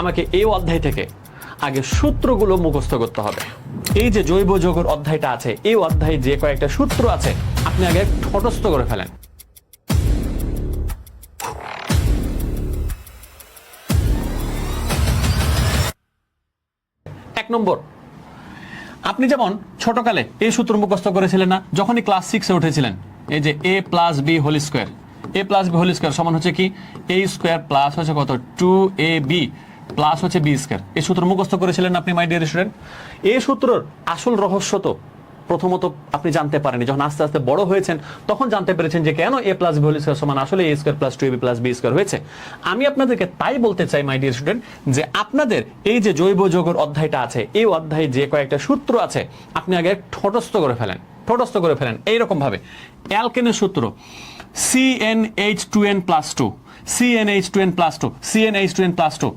আমাকে এই অধ্যায় থেকে আগে সূত্রগুলো মুখস্থ করতে হবে। এই যে জৈব যৌগের অধ্যায়টা আছে, এই অধ্যায়ে যে কয়েকটা সূত্র আছে, আপনি আগে ঠটস্থ করে ফেলেন। এক নম্বর, আপনি যেমন ছোটকালে এই সূত্র মুখস্থ করেছিলেন না, যখনই ক্লাস সিক্সে উঠেছিলেন, এই যে A plus B whole square A plus B whole square সমান হচ্ছে কি? এ স্কোয়ার প্লাস হচ্ছে কত? টু এ বি প্লাস হচ্ছে বি স্কোয়ার এই সূত্র মুখস্থ করেছিলেন আপনি মাই ডিয়ার স্টুডেন্ট এই সূত্রর আসল রহস্য তো প্রথমত আপনি জানতে পারেননি। যখন আস্তে আস্তে বড় হয়েছেন, তখন জানতে পেরেছেন যে কেন A plus B whole square সমান আসলে A square plus two B plus B square হয়েছে। আমি আপনাদেরকে তাই বলতে চাই মাই ডিয়ার স্টুডেন্ট যে আপনাদের এই যে জৈব যৌগের অধ্যায়টা আছে, এই অধ্যায়ে যে কয়েকটা সূত্র আছে, আপনি আগে ঠটস্থ করে ফেলেন, ঠটস্থ করে ফেলেন, এইরকম ভাবে। অ্যালকেনের সূত্র C N H two N plus two C N H two N plus two C N H two N plus two